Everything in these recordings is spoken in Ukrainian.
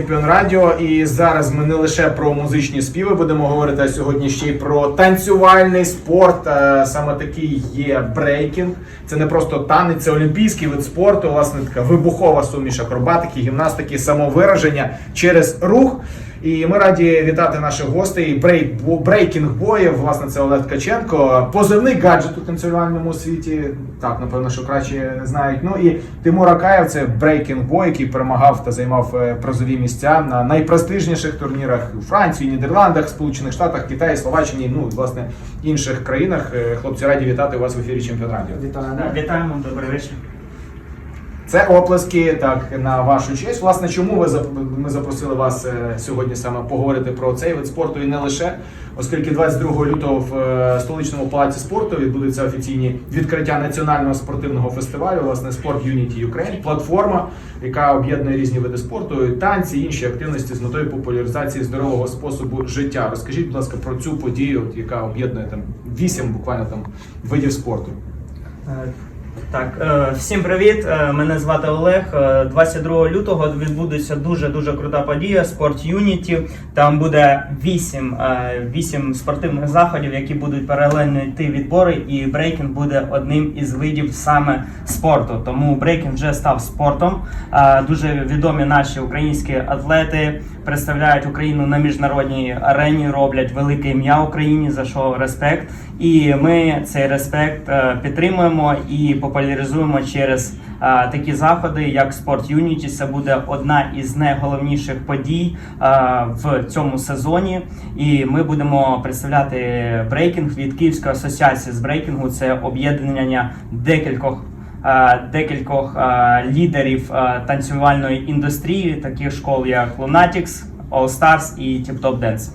Чемпіон Радіо, і зараз ми не лише про музичні співи будемо говорити, а сьогодні ще й про танцювальний спорт. Е, Саме такий є брейкінг. Це не просто танець, це олімпійський вид спорту. Власне така вибухова суміш акробатики, гімнастики, самовираження через рух. І ми раді вітати наших гостей. Брейк брейкінг боїв. Власне, це Олег Ткаченко. Позивний гаджет у танцювальному світі. Так, напевно, що краще не знають. Ну і Тимур Акаєв, це брейкінг бой, який перемагав та займав е, призові місця на найпрестижніших турнірах у Франції, Нідерландах, Сполучених Штатах, Китаї, Словаччині, ну власне інших країнах. Е, Хлопці, раді вітати вас в ефірі Чемпіон Радіо. Вітаємо, добрий вечір. Це оплески так на вашу честь. Власне, чому ви ми запросили вас е, сьогодні саме поговорити про цей вид спорту і не лише, оскільки 22 лютого в е, столичному палаці спорту відбудеться офіційні відкриття національного спортивного фестивалю. Власне, спорт Unity Ukraine, платформа, яка об'єднує різні види спорту, танці, інші активності з метою популяризації здорового способу життя. Розкажіть, будь ласка, про цю подію, яка об'єднує там вісім буквально там видів спорту. Е, Так, е, всім привіт. Е, Мене звати Олег. Е, 22 лютого відбудеться дуже дуже крута подія Спорт Юніті. Там буде 8, 8 спортивних заходів, які будуть паралельно йти відбори, і брейкінг буде одним із видів саме спорту. Тому брейкінг вже став спортом. Е, Дуже відомі наші українські атлети представляють Україну на міжнародній арені, роблять велике ім'я Україні, за що респект. І ми цей респект е, підтримуємо і популяризуємо через е, такі заходи, як Спорт Юніті. Це буде одна із найголовніших подій е, в цьому сезоні. І ми будемо представляти брейкінг від Київської асоціації з брейкінгу. Це об'єднання декількох. Е, Декількох е, лідерів е, танцювальної індустрії, таких школ як Lunatics, All Stars і Tip Top Dance.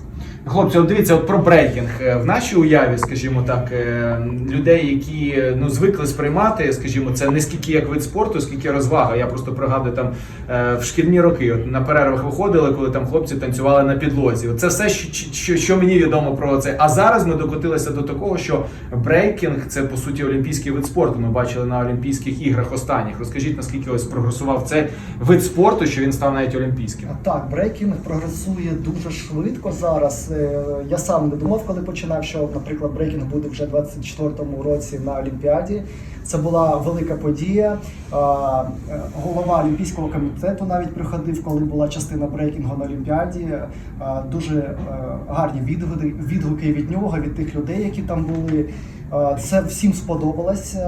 Хлопці, от дивіться, от про брейкінг Е, в нашій уяві, скажімо так, е, людей, які ну звикли сприймати, скажімо, це не скільки як вид спорту, скільки розвага. Я просто пригадую там е, в шкільні роки. От на перервах виходили, коли там хлопці танцювали на підлозі. Це все, що, що, що мені відомо про це. А зараз ми докотилися до такого, що брейкінг це по суті олімпійський вид спорту. Ми бачили на Олімпійських іграх останніх. Розкажіть, наскільки ось прогресував цей вид спорту, що він став навіть олімпійським. Так, брейкінг прогресує дуже швидко зараз. Я сам не думав, коли починав, що, наприклад, брейкінг буде вже в 24-му році на Олімпіаді. Це була велика подія. Голова Олімпійського комітету навіть приходив, коли була частина брейкінгу на Олімпіаді. Дуже е, гарні відгуки, відгуки від нього, від тих людей, які там були. Це всім сподобалось е,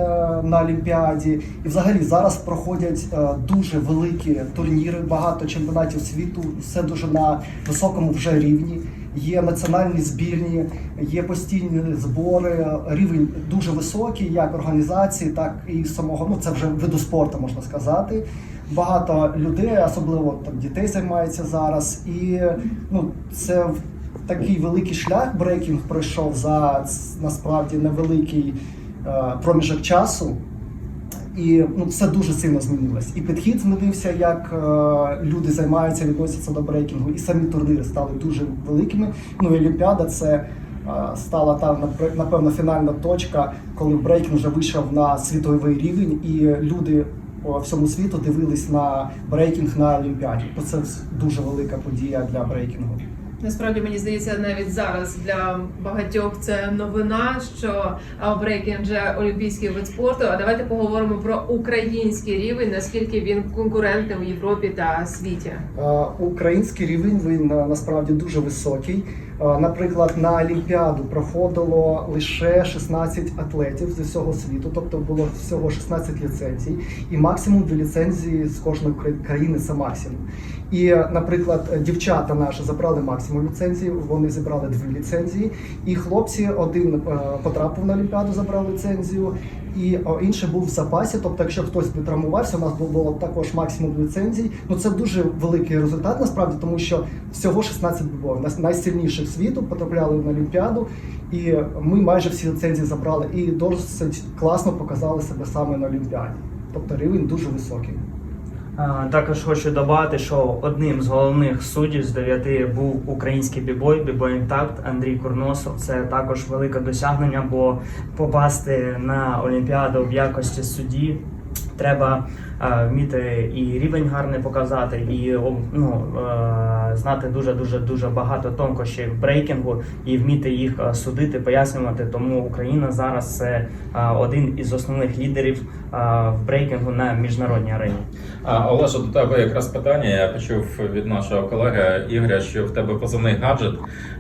на Олімпіаді. І взагалі зараз проходять е, дуже великі турніри, багато чемпіонатів світу, все дуже на високому вже рівні. Є національні збірні, є постійні збори, рівень дуже високий, як організації, так і самого. Ну це вже виду спорту, можна сказати. Багато людей, особливо там дітей займаються зараз. І ну це такий великий шлях брейкінг пройшов за насправді невеликий е, проміжок часу. І ну, все дуже сильно змінилось. І підхід змінився, як е, люди займаються, відносяться до брейкінгу, і самі турніри стали дуже великими. Ну і Олімпіада це е, стала там напевно фінальна точка, коли брейкінг вже вийшов на світовий рівень, і люди по всьому світу дивились на брейкінг на Олімпіаді. Це дуже велика подія для брейкінгу. Насправді мені здається, навіть зараз для багатьох це новина, що а, вже олімпійський вид спорту. А давайте поговоримо про український рівень, наскільки він конкурентний у Європі та світі. Е, Український рівень він е, насправді дуже високий. Е, Наприклад, на Олімпіаду проходило лише 16 атлетів з усього світу, тобто було всього 16 ліцензій, і максимум дві ліцензії з кожної країни це максимум. І, наприклад, дівчата наші забрали максимум ліцензії, вони зібрали дві ліцензії, і хлопці один е, потрапив на Олімпіаду, забрав ліцензію, і о, інший був в запасі. Тобто, якщо хтось не травмувався, у нас було, також максимум ліцензій. Ну це дуже великий результат насправді, тому що всього 16 бобов. Найсильніших світу потрапляли на Олімпіаду, і ми майже всі ліцензії забрали і досить класно показали себе саме на Олімпіаді. Тобто рівень дуже високий. Також хочу додати, що одним з головних суддів з дев'яти був український бібой, бібой інтакт Андрій Курносов. Це також велике досягнення, бо попасти на Олімпіаду в якості судді Треба вміти і рівень гарний показати, і ну, е, знати дуже дуже дуже багато тонкощів брейкінгу і вміти їх е, судити, пояснювати. Тому Україна зараз це е, один із основних лідерів е, в брейкінгу на міжнародній арені. А Олеже, до тебе якраз питання. Я почув від нашого колеги Ігоря, що в тебе позивний гаджет.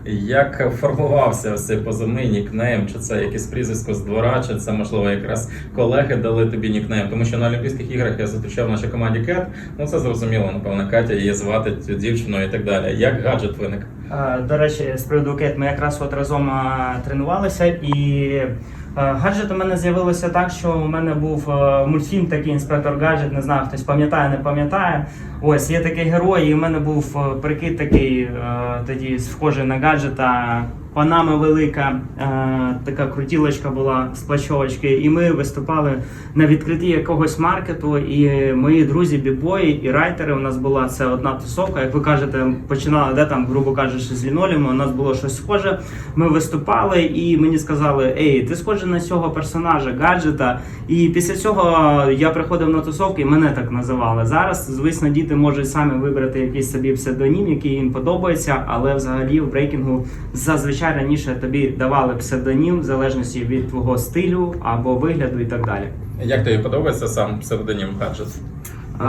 Як формувався цей позивний нікнейм? Чи це якесь прізвисько з двора, чи це можливо якраз колеги дали тобі нікнейм? Тому що на Олімпійських іграх я зустрічав в нашій команді Кет. Ну це зрозуміло, напевно, Катя її звати цю дівчину і так далі. Як гаджет виник? До речі, з приводу кет ми якраз от разом тренувалися, і гаджет у мене з'явилося так, що у мене був мультфільм такий інспектор гаджет, не знаю, хтось пам'ятає, не пам'ятає. Ось є такий герой, і у мене був прикид такий тоді схожий на гаджета. Панама велика, е, така крутілочка була з плащовочки, і ми виступали на відкритті якогось маркету. І мої друзі, бібої і райтери. У нас була це одна тусовка. Як ви кажете, починали де там, грубо кажучи, з лінолеуму. У нас було щось схоже. Ми виступали, і мені сказали: Ей, ти схожий на цього персонажа, гаджета. І після цього я приходив на тусовки, і мене так називали. Зараз, звісно, діти можуть самі вибрати якийсь собі псевдонім, який їм подобається, але взагалі в брейкінгу зазвичай раніше тобі давали псевдонім в залежності від твого стилю або вигляду і так далі. Як тобі подобається сам псевдонім гаджет? Е,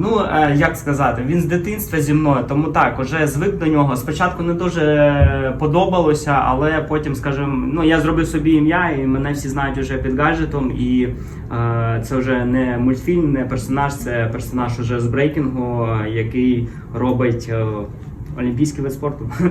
ну, е, як сказати, він з дитинства зі мною, тому так, уже звик до нього. Спочатку не дуже подобалося, але потім, скажімо, ну я зробив собі ім'я, і мене всі знають уже під гаджетом. І е, це вже не мультфільм, не персонаж, це персонаж уже з брейкінгу, е, який робить е, олімпійський вид спорту.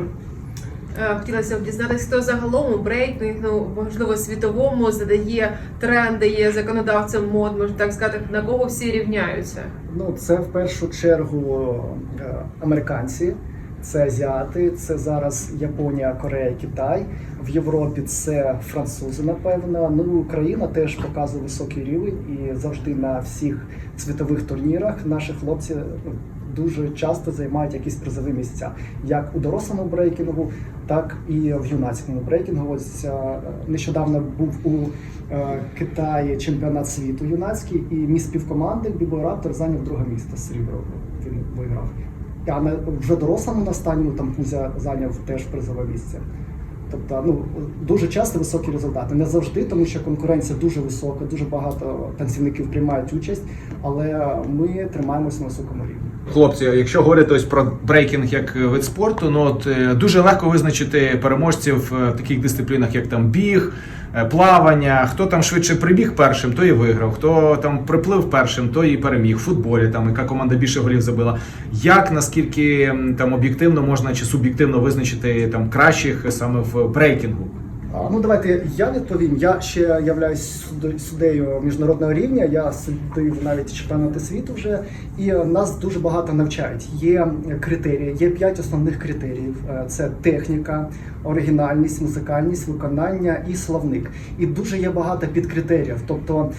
Е, Хотілося б дізнатися, хто загалом у брейкінгу, можливо, світовому задає тренди, є законодавцем мод, можна так сказати, на кого всі рівняються. Ну, це в першу чергу е, американці, це азіати, це зараз Японія, Корея, Китай. В Європі це французи, напевно. Ну, Україна теж показує високий рівень і завжди на всіх світових турнірах наші хлопці ну, дуже часто займають якісь призові місця, як у дорослому брейкінгу, так і в юнацькому брейкінгу. Ось е, нещодавно був у е, Китаї чемпіонат світу юнацький, і мій співкомандник Бібо Раптор зайняв друге місце срібро. Він виграв. А на вже дорослому на останньому там Кузя зайняв теж призове місце. Тобто, ну дуже часто високі результати. Не завжди, тому що конкуренція дуже висока, дуже багато танцівників приймають участь, але ми тримаємося на високому рівні. Хлопці, якщо говорити ось про брейкінг як вид спорту, ну от е, дуже легко визначити переможців е, в таких дисциплінах, як там біг, е, плавання. Хто там швидше прибіг першим, той і виграв. Хто там приплив першим, той і переміг. В футболі там яка команда більше голів забила. Як наскільки там об'єктивно можна чи суб'єктивно визначити там кращих саме в брейкінгу? Ну давайте я відповім. Я ще являюсь суд- суддею міжнародного рівня. Я судив навіть чемпіонати світу вже, і е, нас дуже багато навчають. Є критерії, є п'ять основних критеріїв: Е, це техніка, оригінальність, музикальність, виконання і словник. І дуже є багато підкритеріїв. Тобто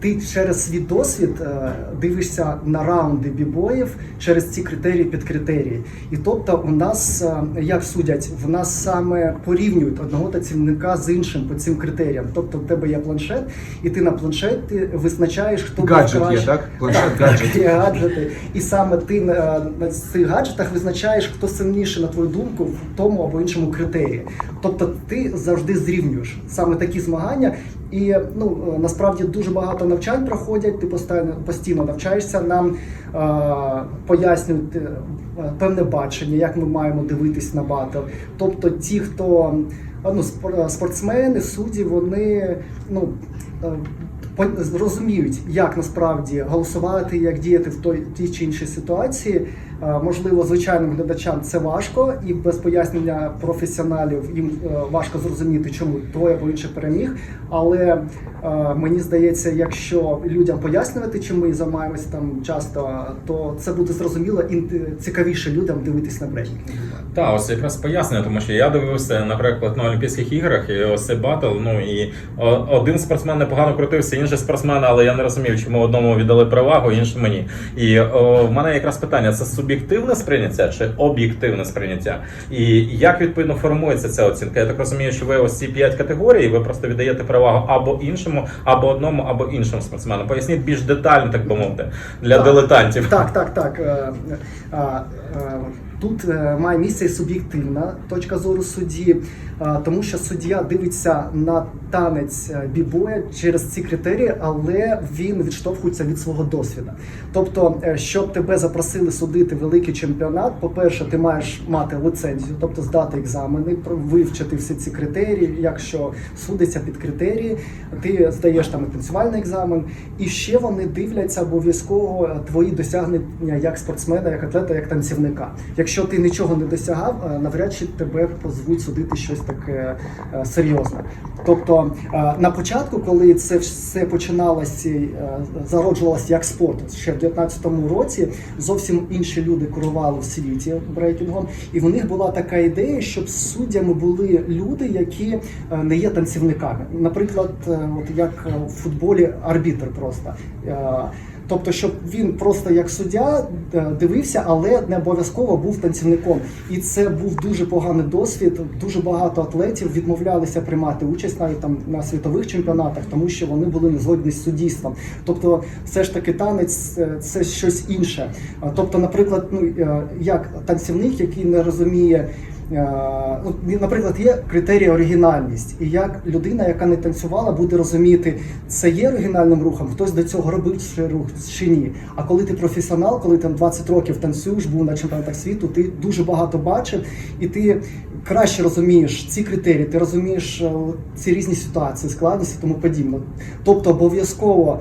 ти через свій досвід е, дивишся на раунди бібоїв через ці критерії підкритерії. І тобто, у нас як судять, в нас саме порівнюють одного танцівника з іншим по цим критеріям. Тобто, в тебе є планшет, і ти на планшеті визначаєш, хто Гаджет є, так? Планшет гаджет. Є гаджети. І саме ти на, на цих гаджетах визначаєш, хто сильніше, на твою думку, в тому або іншому критерії. Тобто ти завжди зрівнюєш саме такі змагання. І ну е, насправді дуже багато навчань проходять. Ти постійно постійно навчаєшся. Нам е, пояснюють е, певне бачення, як ми маємо дивитись на батл. Тобто, ті, хто е, ну, спор- спортсмени, судді, вони ну. розуміють, як насправді голосувати, як діяти в той тій чи іншій ситуації. Е, Можливо, звичайним глядачам це важко, і без пояснення професіоналів їм е, важко зрозуміти, чому той або інший переміг. Але е, мені здається, якщо людям пояснювати, чим ми займаємося там часто, то це буде зрозуміло і цікавіше людям дивитись на брейкінг. Так, ось якраз пояснення, тому що я дивився, наприклад, на Олімпійських іграх, і ось цей батл, ну і один спортсмен непогано крутився, інший спортсмен, але я не розумів, чому одному віддали перевагу, іншому ні. І о, в мене якраз питання: це суб'єктивне сприйняття чи об'єктивне сприйняття? І як відповідно формується ця оцінка? Я так розумію, що ви ось ці п'ять категорій, ви просто віддаєте перевагу або іншому, або одному, або іншому спортсмену. Поясніть більш детально, так би мовити, для Так. дилетантів. Так, так, так. Тут е, має місце і суб'єктивна точка зору судді, е, тому що суддя дивиться на танець е, бібоя через ці критерії, але він відштовхується від свого досвіду. Тобто, щоб тебе запросили судити великий чемпіонат, по-перше, ти маєш мати лицензію, тобто здати екзамени, вивчити всі ці критерії. Якщо судиться під критерії, ти здаєш там танцювальний екзамен, і ще вони дивляться обов'язково твої досягнення як спортсмена, як атлета, як танцівника. Якщо ти нічого не досягав, е, навряд чи тебе позвуть судити щось таке е, серйозне. Тобто е, на початку, коли це все починалося, зароджувалося як спорт, ще в 19-му році зовсім інші люди керували в світі брейкінгом, і в них була така ідея, щоб суддями були люди, які не є танцівниками. Наприклад, от як в футболі арбітр просто. Е, Тобто, щоб він просто як суддя е, дивився, але не обов'язково був танцівником. І це був дуже поганий досвід. Дуже багато атлетів відмовлялися приймати участь навіть там на світових чемпіонатах, тому що вони були не згодні з суддівством. Тобто, все ж таки танець е, це щось інше. Тобто, наприклад, ну е, як танцівник, який не розуміє. Е, ну, наприклад, є критерій оригінальність, і як людина, яка не танцювала, буде розуміти, це є оригінальним рухом, хтось до цього робить рух чи ні. А коли ти професіонал, коли там 20 років танцюєш, був на чемпіонатах світу, ти дуже багато бачив, і ти краще розумієш ці критерії, ти розумієш е, ці різні ситуації, складності тому подібне. Тобто обов'язково.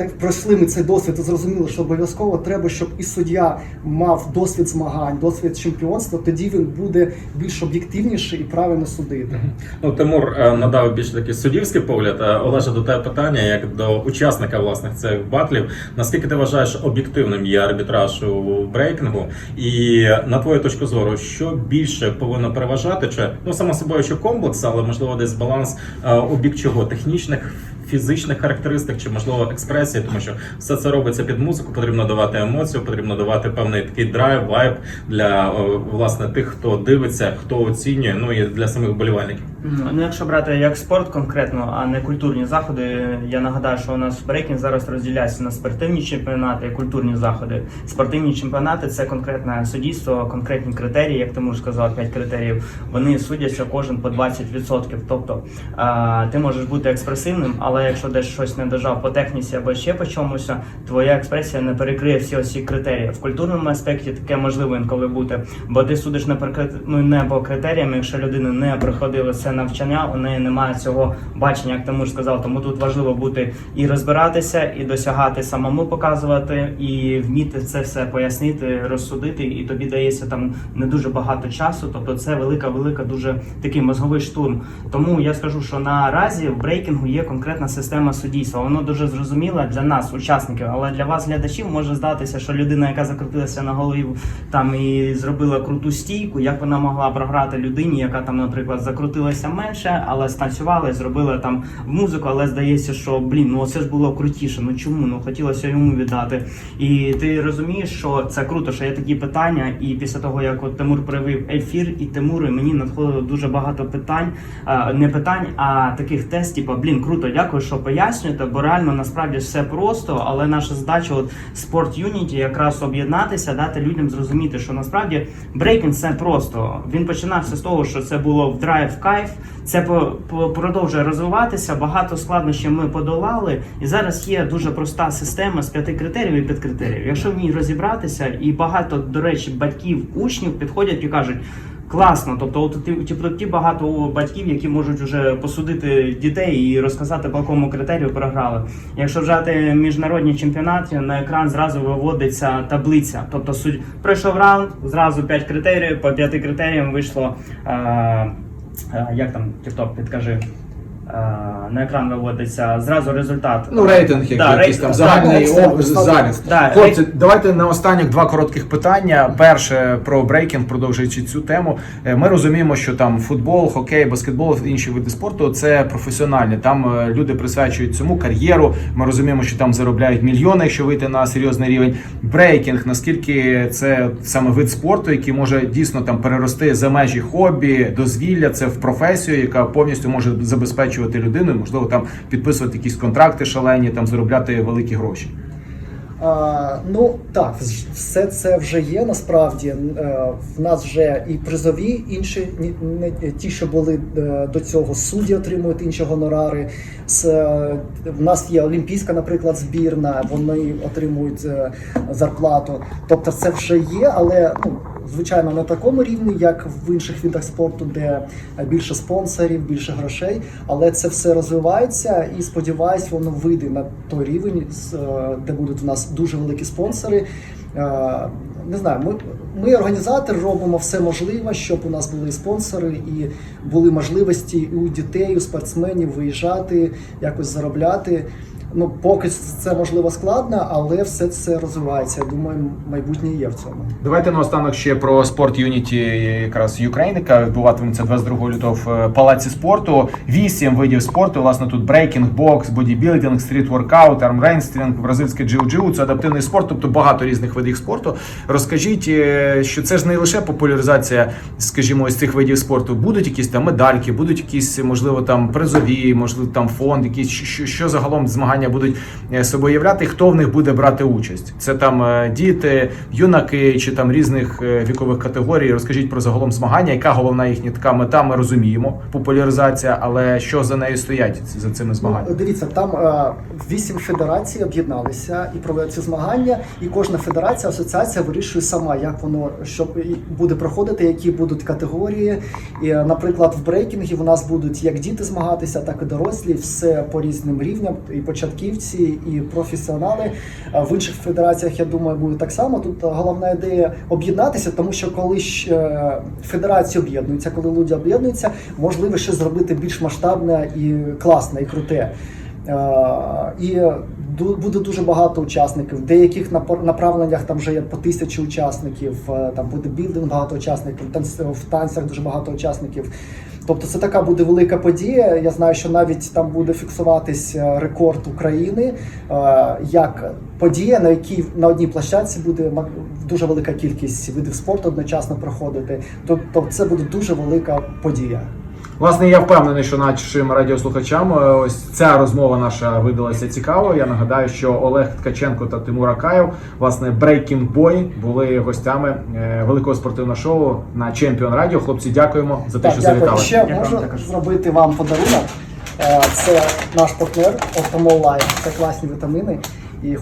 Е, так пройшли ми цей досвід і зрозуміли, що обов'язково треба, щоб і суддя мав досвід змагань, досвід чемпіонства. Тоді він буде більш об'єктивніший і правильно судити. Ну, Тимур е, надав більш такий суддівський погляд. Е, Олеже, до тебе питання, як до учасника власних цих батлів. Наскільки ти вважаєш об'єктивним є арбітраж у брейкінгу? І на твою точку зору, що більше повинно переважати? Чи ну само собою, що комплекс, але можливо десь баланс е, у бік чого? Технічних, фізичних характеристик, чи можливо експресії, тому що все це робиться під музику, потрібно давати емоцію, потрібно давати певний такий драйв, вайб для е, власне тих, хто дивиться, хто оцінює, ну і для самих вболівальників. Ну, якщо брати як спорт конкретно, а не культурні заходи, я нагадаю, що у нас брейкінг зараз розділяється на спортивні чемпіонати культурні заходи. Спортивні чемпіонати це конкретне суддівство, конкретні критерії, як Тимур сказав, 5 критеріїв. Вони судяться кожен по 20%. Тобто ти можеш бути експресивним, але якщо десь щось не дожав по техніці або ще по чомусь, твоя експресія не перекриє всі ці критерії. В культурному аспекті таке можливо інколи бути, бо ти судиш по ну, не по критеріям, якщо людина не проходила це навчання, у неї немає цього бачення, як Тимур сказав. Тому тут важливо бути і розбиратися, і досягати самому показувати, і вміти це все пояснити, розсудити, і тобі дається там не дуже багато часу. Тобто це велика, велика, дуже такий мозговий штурм. Тому я скажу, що наразі в брейкінгу є конкретна система суддівства. Воно дуже зрозуміло для нас, учасників, але для вас, глядачів, може здатися, що людина, яка закрутилася на голові там і зробила круту стійку, як вона могла програти людині, яка там, наприклад, закрутилася менше, але станцювала зробила там музику, але здається, що блін, ну це ж було крутіше. Ну чому? Ну хотілося йому віддати. І ти розумієш, що це круто, що є такі питання. І після того, як от Тимур привів ефір, і Тимур, і мені надходило дуже багато питань, не питань, а таких тест, типу, блін, круто, дякую, що пояснюєте, бо реально насправді все просто, але наша задача, от спорт юніті, якраз об'єднатися, дати людям зрозуміти, що насправді брейкінг це просто. Він починався з того, що це було в драйв кайф. Це продовжує розвиватися. Багато складнощів ми подолали, і зараз є дуже проста система з п'яти критеріїв і п'ять критеріїв. Якщо в ній розібратися, і багато, до речі, батьків, учнів підходять і кажуть. Класно, тобто от ті, ті, ті багато батьків, які можуть вже посудити дітей і розказати по якому критерію програли. Якщо взяти міжнародні чемпіонати, на екран зразу виводиться таблиця. Тобто судь пройшов раунд, зразу 5 критерій, по п'яти критеріям вийшло. Е, е, як там тікток, підкажи. Е, на екран виводиться зразу результат. Ну, рейтинг який, Да, якийсь там загальний заліз. да, Хлопці, давайте на останніх два коротких питання. Перше про брейкінг, продовжуючи цю тему. Е, Ми розуміємо, що там футбол, хокей, баскетбол, інші види спорту це професіональні. Там е, люди присвячують цьому кар'єру. Ми розуміємо, що там заробляють мільйони, якщо вийти на серйозний рівень. Брейкінг, наскільки це саме вид спорту, який може дійсно там перерости за межі хобі, дозвілля, це в професію, яка повністю може забезпечувати людину, можливо, там підписувати якісь контракти шалені, там заробляти великі гроші. А, ну так, все це вже є насправді. Е, В нас вже і призові, інші не ті, що були е, до цього судді, отримують інші гонорари. Е, в нас є олімпійська, наприклад, збірна, вони отримують зарплату. Тобто, це вже є, але ну. Звичайно, на такому рівні, як в інших видах спорту, де більше спонсорів, більше грошей, але це все розвивається і сподіваюсь, воно вийде на той рівень, е, де будуть у нас дуже великі спонсори. Е, Не знаю, ми, ми організатори робимо все можливе, щоб у нас були спонсори, і були можливості у дітей, у спортсменів виїжджати, якось заробляти. Ну, поки це можливо складно, але все це розвивається. Я думаю, майбутнє є в цьому. Давайте наостанок ще про спорт Юніті, якраз Ukraine, яка відбуватиметься 22 лютого в е, палаці спорту. Вісім видів спорту. Власне тут брейкінг, бокс, бодібілдинг, стріт воркаут, армрейнстрінг, бразильське джиу-джиу. Це адаптивний спорт, тобто багато різних видів спорту. Розкажіть, е, що це ж не лише популяризація, скажімо, ось цих видів спорту. Будуть якісь там медальки, будуть якісь, можливо, там призові, можливо, там фонд, якісь що, що загалом змагання будуть е, собою являти, хто в них буде брати участь. Це там е, діти, юнаки чи там різних е, вікових категорій. Розкажіть про загалом змагання, яка головна їхня така мета. Ми розуміємо, популяризація, але що за нею стоять за цими Ну, змаганнями? дивіться, там вісім федерацій об'єдналися і провели ці змагання, і кожна федерація, асоціація вирішує сама, як воно що буде проходити, які будуть категорії. І, наприклад, в брейкінгі в нас будуть як діти змагатися, так і дорослі, все по різним рівням, і початківці, і професіонали. В інших федераціях, я думаю, буде так само. Тут головна ідея об'єднатися, тому що коли е, федерації об'єднуються, коли люди об'єднуються, можливо ще зробити більш масштабне і класне, і круте. Е, І буде дуже багато учасників. В деяких направленнях там вже є по тисячі учасників, е, там буде білдинг багато учасників, в танцях дуже багато учасників. Тобто це така буде велика подія. Я знаю, що навіть там буде фіксуватись е, рекорд України е, як подія, на якій на одній площадці буде дуже велика кількість видів спорту одночасно проходити. Тобто це буде дуже велика подія. Власне, я впевнений, що нашим радіослухачам е, ось ця розмова наша видалася цікавою. Я нагадаю, що Олег Ткаченко та Тимур Акаєв, власне, Breaking Boy, були гостями е, великого спортивного шоу на Чемпіон Радіо. Хлопці, дякуємо за те, Так, що дякую. завітали. Ще Дякую можу також. зробити вам подарунок. Е, Це наш партнер Optimal Life. Це класні вітаміни.